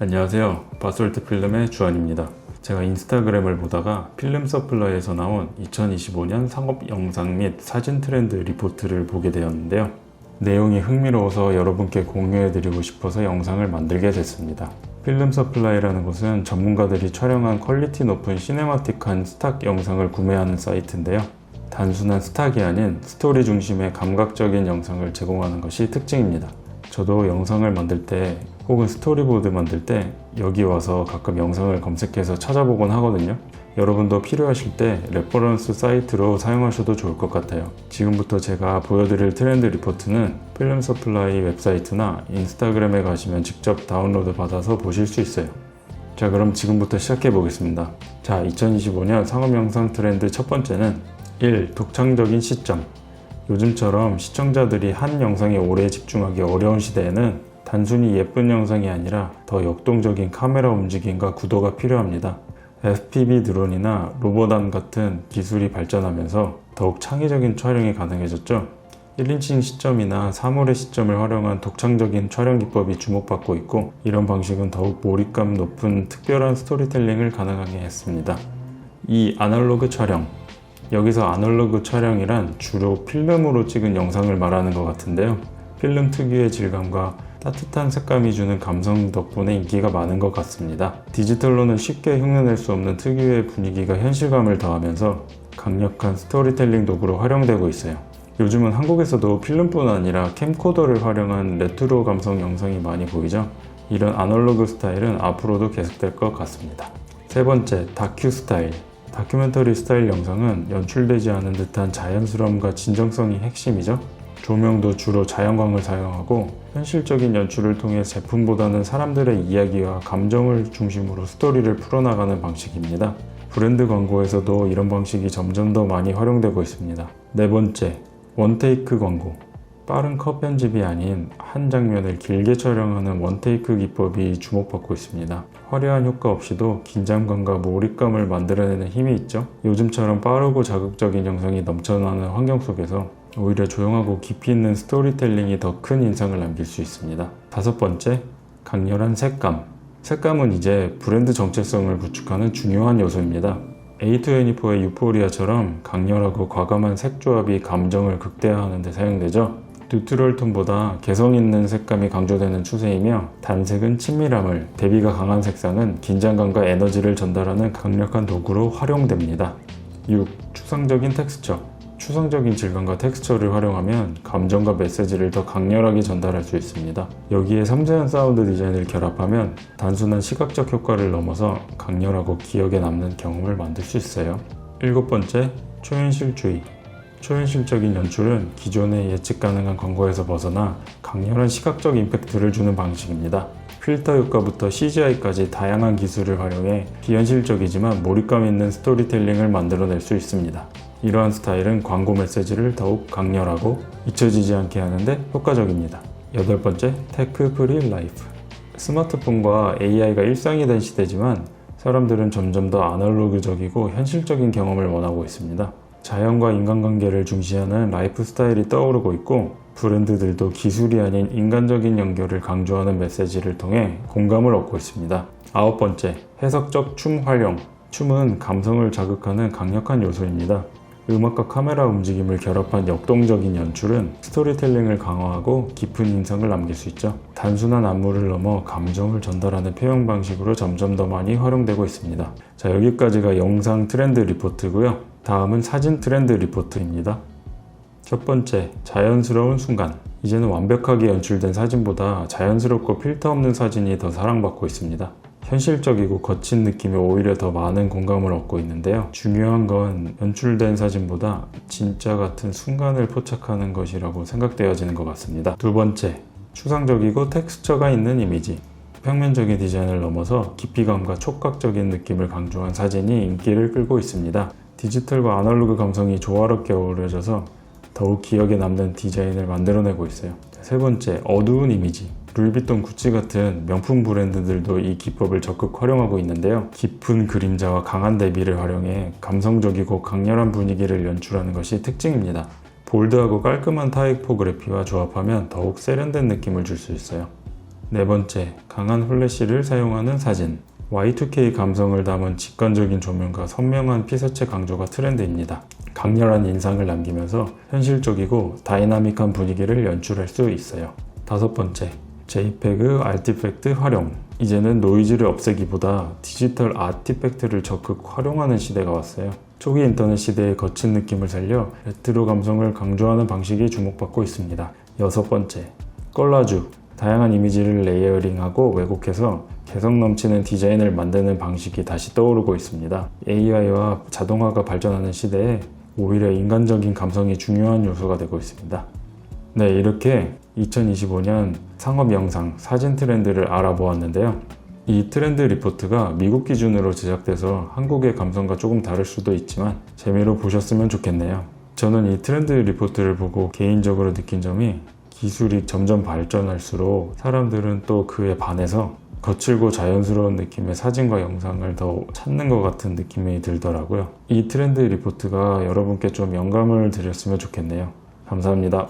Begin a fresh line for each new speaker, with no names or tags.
안녕하세요. 바솔트 필름의 주한입니다. 제가 인스타그램을 보다가 필름 서플라이에서 나온 2025년 상업 영상 및 사진 트렌드 리포트를 보게 되었는데요. 내용이 흥미로워서 여러분께 공유해드리고 싶어서 영상을 만들게 됐습니다. 필름 서플라이라는 곳은 전문가들이 촬영한 퀄리티 높은 시네마틱한 스탁 영상을 구매하는 사이트인데요. 단순한 스탁이 아닌 스토리 중심의 감각적인 영상을 제공하는 것이 특징입니다. 저도 영상을 만들 때 혹은 스토리보드 만들 때 여기 와서 가끔 영상을 검색해서 찾아보곤 하거든요. 여러분도 필요하실 때 레퍼런스 사이트로 사용하셔도 좋을 것 같아요. 지금부터 제가 보여드릴 트렌드 리포트는 필름 서플라이 웹사이트나 인스타그램에 가시면 직접 다운로드 받아서 보실 수 있어요. 자, 그럼 지금부터 시작해 보겠습니다. 자, 2025년 상업 영상 트렌드 첫 번째는 1. 독창적인 시점. 요즘처럼 시청자들이 한 영상에 오래 집중하기 어려운 시대에는 단순히 예쁜 영상이 아니라 더 역동적인 카메라 움직임과 구도가 필요합니다. FPV 드론이나 로보단 같은 기술이 발전하면서 더욱 창의적인 촬영이 가능해졌죠. 1인칭 시점이나 사물의 시점을 활용한 독창적인 촬영 기법이 주목받고 있고 이런 방식은 더욱 몰입감 높은 특별한 스토리텔링을 가능하게 했습니다. 2. 아날로그 촬영 여기서 아날로그 촬영이란 주로 필름으로 찍은 영상을 말하는 것 같은데요. 필름 특유의 질감과 따뜻한 색감이 주는 감성 덕분에 인기가 많은 것 같습니다. 디지털로는 쉽게 흉내낼 수 없는 특유의 분위기가 현실감을 더하면서 강력한 스토리텔링 도구로 활용되고 있어요. 요즘은 한국에서도 필름뿐 아니라 캠코더를 활용한 레트로 감성 영상이 많이 보이죠? 이런 아날로그 스타일은 앞으로도 계속될 것 같습니다. 세 번째, 다큐 스타일. 다큐멘터리 스타일 영상은 연출되지 않은 듯한 자연스러움과 진정성이 핵심이죠. 조명도 주로 자연광을 사용하고 현실적인 연출을 통해 제품보다는 사람들의 이야기와 감정을 중심으로 스토리를 풀어나가는 방식입니다. 브랜드 광고에서도 이런 방식이 점점 더 많이 활용되고 있습니다. 네 번째, 원테이크 광고. 빠른 컷 편집이 아닌 한 장면을 길게 촬영하는 원테이크 기법이 주목받고 있습니다. 화려한 효과 없이도 긴장감과 몰입감을 만들어내는 힘이 있죠. 요즘처럼 빠르고 자극적인 영상이 넘쳐나는 환경 속에서 오히려 조용하고 깊이 있는 스토리텔링이 더 큰 인상을 남길 수 있습니다. 다섯 번째, 강렬한 색감. 색감은 이제 브랜드 정체성을 구축하는 중요한 요소입니다. A24의 유포리아처럼 강렬하고 과감한 색 조합이 감정을 극대화하는 데 사용되죠. 뉴트럴 톤보다 개성 있는 색감이 강조되는 추세이며 단색은 친밀함을, 대비가 강한 색상은 긴장감과 에너지를 전달하는 강력한 도구로 활용됩니다. 6. 추상적인 텍스처. 추상적인 질감과 텍스처를 활용하면 감정과 메시지를 더 강렬하게 전달할 수 있습니다. 여기에 섬세한 사운드 디자인을 결합하면 단순한 시각적 효과를 넘어서 강렬하고 기억에 남는 경험을 만들 수 있어요. 일곱 번째, 초현실주의. 초현실적인 연출은 기존의 예측 가능한 광고에서 벗어나 강렬한 시각적 임팩트를 주는 방식입니다. 필터 효과부터 CGI까지 다양한 기술을 활용해 비현실적이지만 몰입감 있는 스토리텔링을 만들어낼 수 있습니다. 이러한 스타일은 광고 메시지를 더욱 강렬하고 잊혀지지 않게 하는데 효과적입니다. 여덟 번째, 테크 프리 라이프. 스마트폰과 AI가 일상이 된 시대지만 사람들은 점점 더 아날로그적이고 현실적인 경험을 원하고 있습니다. 자연과 인간관계를 중시하는 라이프 스타일이 떠오르고 있고 브랜드들도 기술이 아닌 인간적인 연결을 강조하는 메시지를 통해 공감을 얻고 있습니다. 아홉 번째, 해석적 춤 활용. 춤은 감성을 자극하는 강력한 요소입니다. 음악과 카메라 움직임을 결합한 역동적인 연출은 스토리텔링을 강화하고 깊은 인상을 남길 수 있죠. 단순한 안무를 넘어 감정을 전달하는 표현 방식으로 점점 더 많이 활용되고 있습니다. 자, 여기까지가 영상 트렌드 리포트고요. 다음은 사진 트렌드 리포트입니다. 첫 번째, 자연스러운 순간. 이제는 완벽하게 연출된 사진보다 자연스럽고 필터 없는 사진이 더 사랑받고 있습니다. 현실적이고 거친 느낌이 오히려 더 많은 공감을 얻고 있는데요. 중요한 건 연출된 사진보다 진짜 같은 순간을 포착하는 것이라고 생각되어지는 것 같습니다. 두 번째, 추상적이고 텍스처가 있는 이미지. 평면적인 디자인을 넘어서 깊이감과 촉각적인 느낌을 강조한 사진이 인기를 끌고 있습니다. 디지털과 아날로그 감성이 조화롭게 어우러져서 더욱 기억에 남는 디자인을 만들어내고 있어요. 세 번째, 어두운 이미지. 루이비통 구찌 같은 명품 브랜드들도 이 기법을 적극 활용하고 있는데요. 깊은 그림자와 강한 대비를 활용해 감성적이고 강렬한 분위기를 연출하는 것이 특징입니다. 볼드하고 깔끔한 타이포그래피와 조합하면 더욱 세련된 느낌을 줄 수 있어요. 네 번째, 강한 플래시를 사용하는 사진. Y2K 감성을 담은 직관적인 조명과 선명한 피사체 강조가 트렌드입니다. 강렬한 인상을 남기면서 현실적이고 다이나믹한 분위기를 연출할 수 있어요. 다섯 번째, JPEG 아티팩트 활용. 이제는 노이즈를 없애기보다 디지털 아티팩트를 적극 활용하는 시대가 왔어요. 초기 인터넷 시대의 거친 느낌을 살려 레트로 감성을 강조하는 방식이 주목받고 있습니다. 여섯 번째, 컬라주. 다양한 이미지를 레이어링하고 왜곡해서 개성 넘치는 디자인을 만드는 방식이 다시 떠오르고 있습니다. AI와 자동화가 발전하는 시대에 오히려 인간적인 감성이 중요한 요소가 되고 있습니다. 네, 이렇게 2025년 상업 영상 사진 트렌드를 알아보았는데요. 이 트렌드 리포트가 미국 기준으로 제작돼서 한국의 감성과 조금 다를 수도 있지만 재미로 보셨으면 좋겠네요. 저는 이 트렌드 리포트를 보고 개인적으로 느낀 점이 기술이 점점 발전할수록 사람들은 또 그에 반해서 거칠고 자연스러운 느낌의 사진과 영상을 더 찾는 것 같은 느낌이 들더라고요. 이 트렌드 리포트가 여러분께 좀 영감을 드렸으면 좋겠네요. 감사합니다.